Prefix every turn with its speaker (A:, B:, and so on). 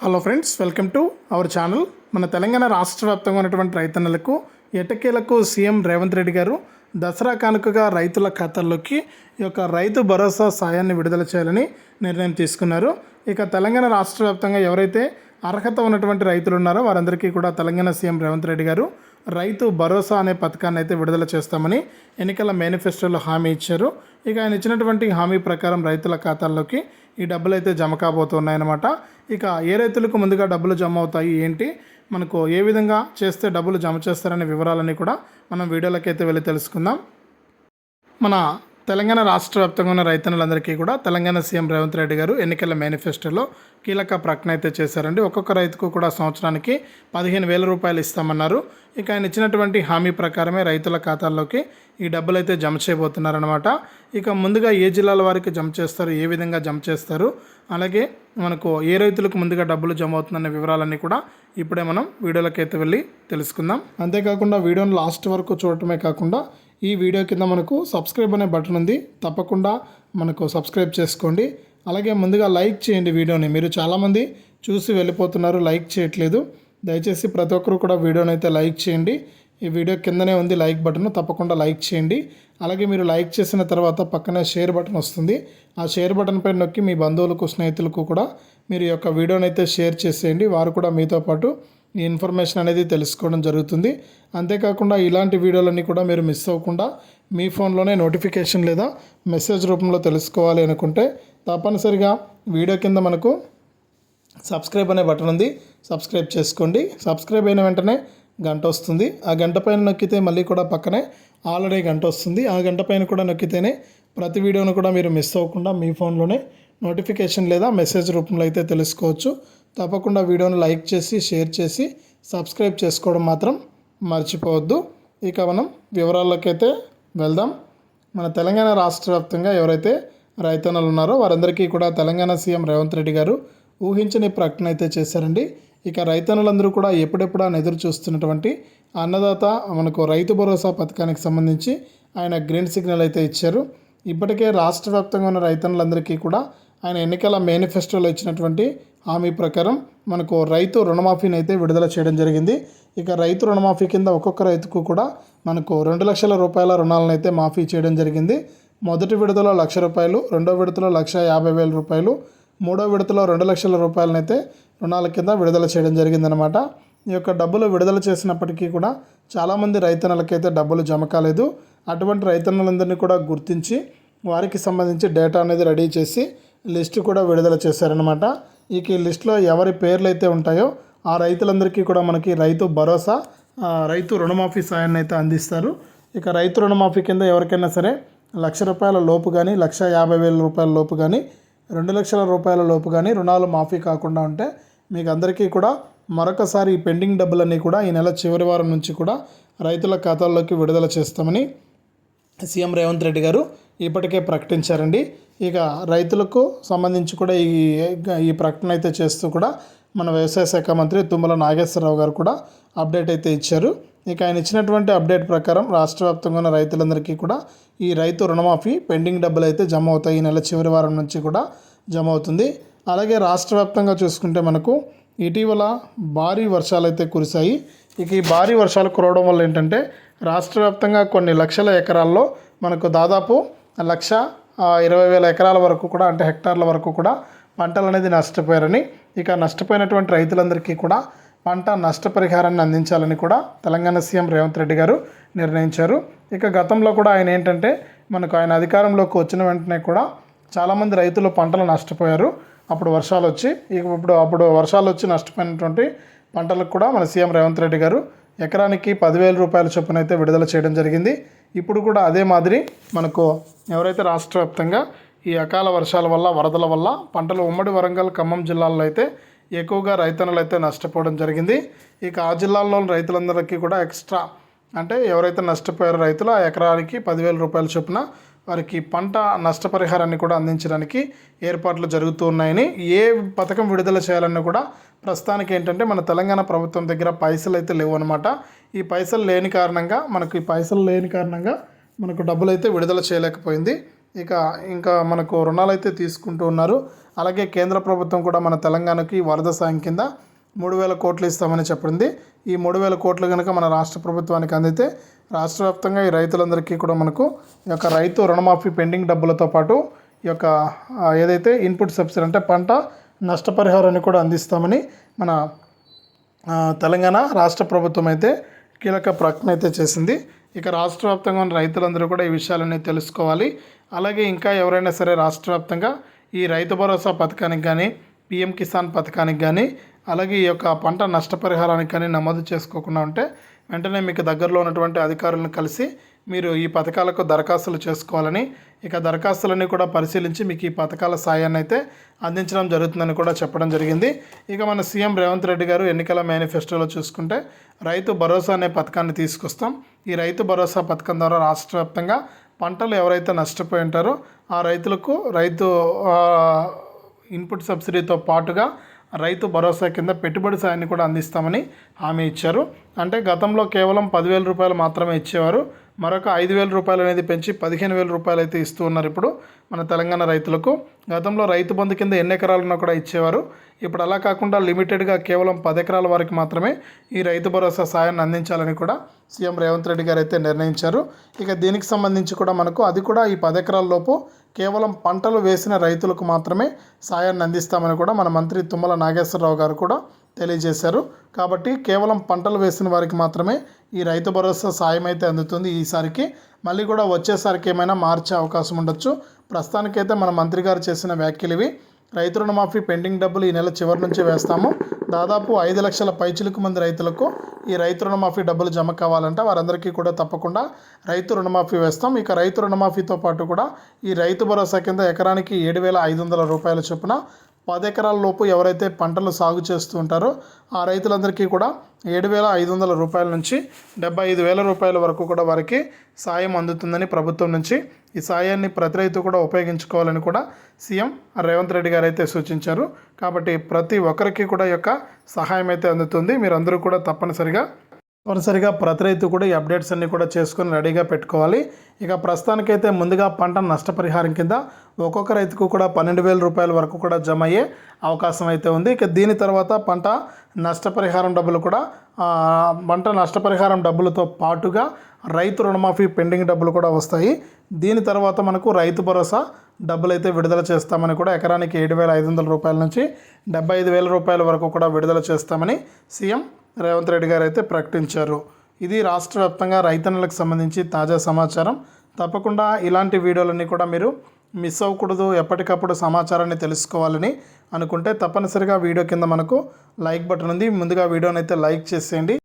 A: Hello friends welcome to our channel మన తెలంగాణ రాష్ట్ర వ్యాప్తంగా ఉన్నటువంటి రైతన్నలకు ఎటకేలకు సీఎం రేవంత్ రెడ్డి గారు దసరా కానుకగా రైతుల ఖాతాల్లోకి ఈ యొక్క రైతు భరోసా సాయాన్ని విడుదల చేయాలని నిర్ణయం తీసుకున్నారు. ఇక తెలంగాణ రాష్ట్ర వ్యాప్తంగా ఎవరైతే అర్హత ఉన్నటువంటి రైతులు ఉన్నారో వారందరికీ కూడా తెలంగాణ సీఎం రేవంత్ రెడ్డి గారు రైతు భరోసా అనే పథకాన్ని అయితే విడుదల చేస్తామని ఎన్నికల మేనిఫెస్టోలో హామీ ఇచ్చారు. ఇక ఆయన ఇచ్చినటువంటి హామీ ప్రకారం రైతుల ఖాతాల్లోకి ఈ డబ్బులు అయితే జమ కాబోతున్నాయన్నమాట. ఇక ఏ రైతులకు ముందుగా డబ్బులు జమ అవుతాయి ఏంటి? మనకు ఏ విధంగా చేస్తే డబ్బులు జమ చేస్తారనే వివరాలన్నీ కూడా మనం వీడియోలకైతే వెళ్ళి తెలుసుకుందాం. మన తెలంగాణ రాష్ట్ర వ్యాప్తంగా ఉన్న రైతన్నులందరికీ కూడా తెలంగాణ సీఎం రేవంత్ రెడ్డి గారు ఎన్నికల మేనిఫెస్టోలో కీలక ప్రకటన అయితే చేశారండి. ఒక్కొక్క రైతుకు కూడా సంవత్సరానికి పదిహేను వేల రూపాయలు ఇస్తామన్నారు. ఇక ఆయన ఇచ్చినటువంటి హామీ ప్రకారమే రైతుల ఖాతాల్లోకి ఈ డబ్బులు అయితే జమ చేయబోతున్నారనమాట ఇక ముందుగా ఏ జిల్లాల వారికి జమ చేస్తారు ఏ విధంగా జమ చేస్తారు అలాగే మనకు ఏ రైతులకు ముందుగా డబ్బులు జమ అవుతుందనే వివరాలన్నీ కూడా ఇప్పుడే మనం వీడియోలకైతే వెళ్ళి తెలుసుకుందాం. అంతేకాకుండా వీడియోని లాస్ట్ వరకు చూడటమే కాకుండా ఈ వీడియో కింద మనకు సబ్స్క్రైబ్ అనే బటన్ ఉంది. తప్పకుండా మనకు సబ్స్క్రైబ్ చేసుకోండి. అలాగే ముందుగా లైక్ చేయండి వీడియోని. మీరు చాలామంది చూసి వెళ్ళిపోతున్నారు లైక్ చేయట్లేదు. దయచేసి ప్రతి ఒక్కరు కూడా వీడియోని అయితే లైక్ చేయండి. ఈ వీడియో కిందనే ఉంది లైక్ బటన్. తప్పకుండా లైక్ చేయండి. అలాగే మీరు లైక్ చేసిన తర్వాత పక్కనే షేర్ బటన్ వస్తుంది. ఆ షేర్ బటన్ పైన నొక్కి మీ బంధువులకు స్నేహితులకు కూడా మీరు యొక్క వీడియోని అయితే షేర్ చేసేయండి. వారు కూడా మీతో పాటు ఈ ఇన్ఫర్మేషన్ అనేది తెలుసుకోవడం జరుగుతుంది. అంతేకాకుండా ఇలాంటి వీడియోలన్నీ కూడా మీరు మిస్ అవ్వకుండా మీ ఫోన్లోనే నోటిఫికేషన్ లేదా మెసేజ్ రూపంలో తెలుసుకోవాలి అనుకుంటే తప్పనిసరిగా వీడియో కింద మనకు సబ్స్క్రైబ్ అనే బటన్ ఉంది. సబ్స్క్రైబ్ చేసుకోండి. సబ్స్క్రైబ్ అయిన వెంటనే గంట వస్తుంది. ఆ గంట పైన నొక్కితే మళ్ళీ కూడా పక్కనే ఆల్రెడీ గంట వస్తుంది. ఆ గంట పైన కూడా నొక్కితేనే ప్రతి వీడియోను కూడా మీరు మిస్ అవ్వకుండా మీ ఫోన్లోనే నోటిఫికేషన్ లేదా మెసేజ్ రూపంలో అయితే తెలుసుకోవచ్చు. తప్పకుండా వీడియోని లైక్ చేసి షేర్ చేసి సబ్స్క్రైబ్ చేసుకోవడం మాత్రం మర్చిపోవద్దు. ఇక మనం వివరాల్లోకైతే వెళ్దాం. మన తెలంగాణ రాష్ట్ర వ్యాప్తంగా ఎవరైతే రైతన్నలు ఉన్నారో వారందరికీ కూడా తెలంగాణ సీఎం రేవంత్ రెడ్డి గారు ఊహించని ప్రకటన అయితే చేశారండి. ఇక రైతన్నులందరూ కూడా ఎప్పుడెప్పుడు అని ఎదురు చూస్తున్నటువంటి అన్నదాత మనకు రైతు భరోసా పథకానికి సంబంధించి ఆయన గ్రీన్ సిగ్నల్ అయితే ఇచ్చారు. ఇప్పటికే రాష్ట్ర వ్యాప్తంగా ఉన్న రైతన్నులందరికీ కూడా ఆయన ఎన్నికల మేనిఫెస్టోలో ఇచ్చినటువంటి హామీ ప్రకారం మనకు రైతు రుణమాఫీని అయితే విడుదల చేయడం జరిగింది. ఇక రైతు రుణమాఫీ కింద ఒక్కొక్క రైతుకు కూడా మనకు రెండు లక్షల రూపాయల రుణాలను అయితే మాఫీ చేయడం జరిగింది. మొదటి విడతలో లక్ష రూపాయలు రెండో విడతలో లక్ష యాభై వేల రూపాయలు మూడో విడతలో రెండు లక్షల రూపాయలనైతే రుణాల కింద విడుదల చేయడం జరిగిందనమాట ఈ యొక్క డబ్బులు విడుదల చేసినప్పటికీ కూడా చాలామంది రైతన్నలకైతే డబ్బులు జమ కాలేదు. అటువంటి రైతన్నులందరినీ కూడా గుర్తించి వారికి సంబంధించి డేటా అనేది రెడీ చేసి లిస్ట్ కూడా విడుదల చేశారనమాట ఇక ఈ లిస్టులో ఎవరి పేర్లు అయితే ఉంటాయో ఆ రైతులందరికీ కూడా మనకి రైతు భరోసా రైతు రుణమాఫీ సాయాన్ని అయితే అందిస్తారు. ఇక రైతు రుణమాఫీ కింద ఎవరికైనా సరే లక్ష రూపాయల లోపు కానీ లక్ష యాభై వేల రూపాయల లోపు కానీ రెండు లక్షల రూపాయల లోపు కానీ రుణాలు మాఫీ కాకుండా ఉంటే మీకు అందరికీ కూడా మరొకసారి ఈ పెండింగ్ డబ్బులన్నీ కూడా ఈ నెల చివరి వారం నుంచి కూడా రైతుల ఖాతాల్లోకి విడుదల చేస్తామని సీఎం రేవంత్ రెడ్డి గారు ఇప్పటికే ప్రకటించారండి. ఇక రైతులకు సంబంధించి కూడా ఈ ఈ ప్రకటన అయితే చేస్తూ కూడా మన వ్యవసాయ శాఖ మంత్రి తుమ్మల నాగేశ్వరరావు గారు కూడా అప్డేట్ అయితే ఇచ్చారు. ఇక ఆయన ఇచ్చినటువంటి అప్డేట్ ప్రకారం రాష్ట్ర వ్యాప్తంగా ఉన్న రైతులందరికీ కూడా ఈ రైతు రుణమాఫీ పెండింగ్ డబ్బులు అయితే జమ అవుతాయి. ఈ నెల చివరి వారం నుంచి కూడా జమ అవుతుంది. అలాగే రాష్ట్ర వ్యాప్తంగా చూసుకుంటే మనకు ఇటీవల భారీ వర్షాలు అయితే కురిశాయి. ఇక ఈ భారీ వర్షాలు కురవడం వల్ల ఏంటంటే రాష్ట్ర వ్యాప్తంగా కొన్ని లక్షల ఎకరాల్లో మనకు దాదాపు లక్ష ఇరవై వేల ఎకరాల వరకు కూడా అంటే హెక్టార్ల వరకు కూడా పంటలు అనేది నష్టపోయారని ఇక నష్టపోయినటువంటి రైతులందరికీ కూడా పంట నష్టపరిహారాన్ని అందించాలని కూడా తెలంగాణ సీఎం రేవంత్ రెడ్డి గారు నిర్ణయించారు. ఇక గతంలో కూడా ఆయన ఏంటంటే మనకు ఆయన అధికారంలోకి వచ్చిన వెంటనే కూడా చాలామంది రైతులు పంటలు నష్టపోయారు. అప్పుడు వర్షాలు వచ్చి ఇక ఇప్పుడు అప్పుడు వర్షాలు వచ్చి నష్టపోయినటువంటి పంటలకు కూడా మన సీఎం రేవంత్ రెడ్డి గారు ఎకరానికి పదివేల రూపాయల చొప్పున అయితే విడుదల చేయడం జరిగింది. ఇప్పుడు కూడా అదే మాదిరి మనకు ఎవరైతే రాష్ట్ర వ్యాప్తంగా ఈ అకాల వర్షాల వల్ల వరదల వల్ల పంటలు ఉమ్మడి వరంగల్ ఖమ్మం జిల్లాల్లో అయితే ఎక్కువగా రైతన్నులు అయితే నష్టపోవడం జరిగింది. ఇక ఆ జిల్లాల్లోని రైతులందరికీ కూడా ఎక్స్ట్రా అంటే ఎవరైతే నష్టపోయారో రైతులు ఆ ఎకరానికి పదివేల రూపాయల చొప్పున వారికి పంట నష్టపరిహారాన్ని కూడా అందించడానికి ఏర్పాట్లు జరుగుతూ ఉన్నాయని ఏ పథకం విడుదల చేయాలన్నా కూడా ప్రస్తుతానికి ఏంటంటే మన తెలంగాణ ప్రభుత్వం దగ్గర పైసలు అయితే లేవు అనమాట ఈ పైసలు లేని కారణంగా మనకు ఈ పైసలు లేని కారణంగా మనకు డబ్బులు అయితే విడుదల చేయలేకపోయింది. ఇక ఇంకా మనకు రుణాలు అయితే తీసుకుంటూ ఉన్నారు. అలాగే కేంద్ర ప్రభుత్వం కూడా మన తెలంగాణకి వరద సాయం కింద మూడు వేల కోట్లు ఇస్తామని చెప్పింది. ఈ మూడు వేల కోట్లు కనుక మన రాష్ట్ర ప్రభుత్వానికి అందితే రాష్ట్ర వ్యాప్తంగా ఈ రైతులందరికీ కూడా మనకు ఈ యొక్క రైతు రుణమాఫీ పెండింగ్ డబ్బులతో పాటు ఈ యొక్క ఏదైతే ఇన్పుట్ సబ్సిడీ అంటే పంట నష్టపరిహారాన్ని కూడా అందిస్తామని మన తెలంగాణ రాష్ట్ర ప్రభుత్వం అయితే కీలక ప్రకటన అయితే చేసింది. ఇక రాష్ట్ర వ్యాప్తంగా ఉన్న రైతులందరూ కూడా ఈ విషయాలన్నీ తెలుసుకోవాలి. అలాగే ఇంకా ఎవరైనా సరే రాష్ట్ర వ్యాప్తంగా ఈ రైతు భరోసా పథకానికి కానీ పిఎం కిసాన్ పథకానికి కానీ అలాగే ఈ యొక్క పంట నష్టపరిహారానికి కానీ నమోదు చేసుకోకుండా ఉంటే వెంటనే మీకు దగ్గరలో ఉన్నటువంటి అధికారులను కలిసి మీరు ఈ పథకాలకు దరఖాస్తులు చేసుకోవాలని ఇక దరఖాస్తులన్నీ కూడా పరిశీలించి మీకు ఈ పథకాల సాయాన్ని అయితే అందించడం జరుగుతుందని కూడా చెప్పడం జరిగింది. ఇక మన సీఎం రేవంత్ రెడ్డి గారు ఎన్నికల మేనిఫెస్టోలో చూసుకుంటే రైతు భరోసా అనే పథకాన్ని తీసుకొస్తాం. ఈ రైతు భరోసా పథకం ద్వారా రాష్ట్ర వ్యాప్తంగా పంటలు ఎవరైతే నష్టపోయి ఉంటారో ఆ రైతులకు రైతు ఇన్పుట్ సబ్సిడీతో పాటుగా రైతు భరోసా కింద పెట్టుబడి సాయాన్ని కూడా అందిస్తామని హామీ ఇచ్చారు. అంటే గతంలో కేవలం పదివేల రూపాయలు మాత్రమే ఇచ్చేవారు. మరొక ఐదు వేల రూపాయలు అనేది పెంచి పదిహేను వేల రూపాయలు అయితే ఇస్తూ ఉన్నారు ఇప్పుడు మన తెలంగాణ రైతులకు. గతంలో రైతు బంధు కింద ఎన్ని ఎకరాలున్నా కూడా ఇచ్చేవారు. ఇప్పుడు అలా కాకుండా లిమిటెడ్గా కేవలం పది ఎకరాల వరకు మాత్రమే ఈ రైతు భరోసా సాయాన్ని అందించాలని కూడా సీఎం రేవంత్ రెడ్డి గారు అయితే నిర్ణయించారు. ఇక దీనికి సంబంధించి కూడా మనకు అది కూడా ఈ పది ఎకరాల లోపు కేవలం పంటలు వేసిన రైతులకు మాత్రమే సాయాన్ని అందిస్తామని కూడా మన మంత్రి తుమ్మల నాగేశ్వరరావు గారు కూడా తెలియజేశారు. కాబట్టి కేవలం పంటలు వేసిన వారికి మాత్రమే ఈ రైతు భరోసా సాయం అయితే అందుతుంది ఈసారికి. మళ్ళీ కూడా వచ్చేసరికి ఏమైనా మార్చే అవకాశం ఉండొచ్చు. ప్రస్తుతానికైతే మన మంత్రి గారు చేసిన వ్యాఖ్యలు ఇవి. రైతు రుణమాఫీ పెండింగ్ డబ్బులు ఈ నెల చివరి నుంచి వేస్తాము. దాదాపు ఐదు లక్షల పైచిలుకు మంది రైతులకు ఈ రైతు రుణమాఫీ డబ్బులు జమ కావాలంటే. వారందరికీ కూడా తప్పకుండా రైతు రుణమాఫీ వేస్తాం. ఇక రైతు రుణమాఫీతో పాటు కూడా ఈ రైతు భరోసా కింద ఎకరానికి ఏడు వేల ఐదు వందల రూపాయల చొప్పున పది ఎకరాల లోపు ఎవరైతే పంటలు సాగు చేస్తూ ఉంటారో ఆ రైతులందరికీ కూడా ఏడు వేల ఐదు వందల రూపాయల నుంచి డెబ్బై ఐదు వేల రూపాయల వరకు కూడా వారికి సాయం అందుతుందని ప్రభుత్వం నుంచి ఈ సాయాన్ని ప్రతి రైతు కూడా ఉపయోగించుకోవాలని కూడా సీఎం రేవంత్ రెడ్డి గారు అయితే సూచించారు. కాబట్టి ప్రతి ఒక్కరికి కూడా యొక్క సహాయం అయితే అందుతుంది. మీరందరూ కూడా తప్పనిసరిగా తప్పనిసరిగా ప్రతి రైతు కూడా ఈ అప్డేట్స్ అన్నీ కూడా చేసుకొని రెడీగా పెట్టుకోవాలి. ఇక ప్రస్తుతానికైతే ముందుగా పంట నష్టపరిహారం కింద ఒక్కొక్క రైతుకు కూడా పన్నెండు వేల రూపాయల వరకు కూడా జమ అయ్యే అవకాశం అయితే ఉంది. ఇక దీని తర్వాత పంట నష్టపరిహారం డబ్బులు కూడా పంట నష్టపరిహారం డబ్బులతో పాటుగా రైతు రుణమాఫీ పెండింగ్ డబ్బులు కూడా వస్తాయి. దీని తర్వాత మనకు రైతు భరోసా డబ్బులు అయితే విడుదల చేస్తామని కూడా ఎకరానికి ఏడు వేల ఐదు వందల రూపాయల నుంచి డెబ్బై ఐదు వేల రూపాయల వరకు కూడా విడుదల చేస్తామని సీఎం రేవంత్ రెడ్డి గారు అయితే ప్రకటించారు. ఇది రాష్ట్ర వ్యాప్తంగా రైతన్నులకు సంబంధించి తాజా సమాచారం. తప్పకుండా ఇలాంటి వీడియోలన్నీ కూడా మీరు మిస్ అవ్వకూడదు. ఎప్పటికప్పుడు సమాచారాన్ని తెలుసుకోవాలని అనుకుంటే తప్పనిసరిగా వీడియో కింద మనకు లైక్ బటన్ ఉంది. ముందుగా వీడియోని అయితే లైక్ చేసేయండి.